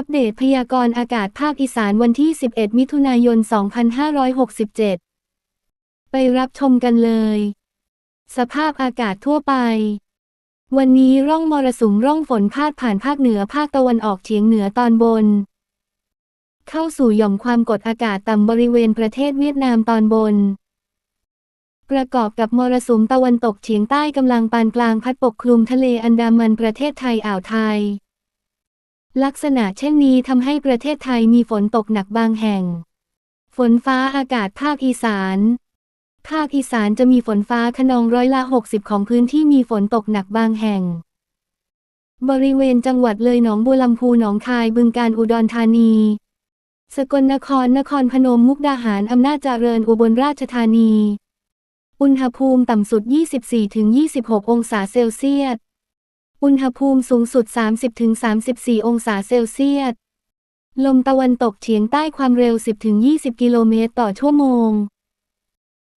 อัปเดตพยากรณ์อากาศภาคอีสานวันที่ 11 มิถุนายน 2567 ไปรับชมกันเลย สภาพอากาศทั่วไป วันนี้ร่องมรสุมร่องฝนพาดผ่านภาคเหนือภาคตะวันออกเฉียงเหนือตอนบน เข้าสู่หย่อมความกดอากาศต่ำบริเวณประเทศเวียดนามตอนบน ประกอบกับมรสุมตะวันตกเฉียงใต้กำลังปานกลางพัดปกคลุมทะเลอันดามันประเทศไทยอ่าวไทย ลักษณะเช่นนี้ทำให้ประเทศไทยมีฝนตกหนักบางแห่ง ฝนฟ้าอากาศภาคอีสาน ภาคอีสานจะมีฝนฟ้าขนองร้อยละ60 ของพื้นที่มีฝนตกหนักบางแห่ง บริเวณจังหวัดเลยหนองบัวลำพูหนองคายบึงการอุดรธานี สกลนครนครพนมมุกดาหารอำนาจเจริญอุบลราชธานี อุณหภูมิต่ำสุด 24-26 องศาเซลเซียส อุณหภูมิสูงสุด 30-34 องศาเซลเซียส ลมตะวันตกเฉียงใต้ความเร็ว 10-20 กิโลเมตรต่อชั่วโมง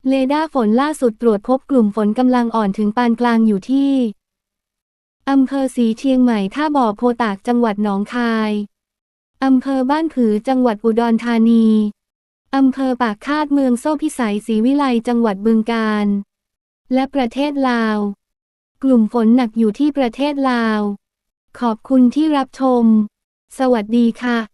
เรดาร์ฝนล่าสุดตรวจพบกลุ่มฝนกำลังอ่อนถึงปานกลางอยู่ที่อำเภอสีเชียงใหม่ท่าบ่อโพตากจังหวัดหนองคาย อำเภอบ้านผือจังหวัดอุดรธานี อำเภอปากคาดเมืองโซ่พิสัยศรีวิไลจังหวัดบึงกาฬ และประเทศลาว กลุ่มฝนหนักอยู่ที่ประเทศลาว ขอบคุณที่รับชม สวัสดีค่ะ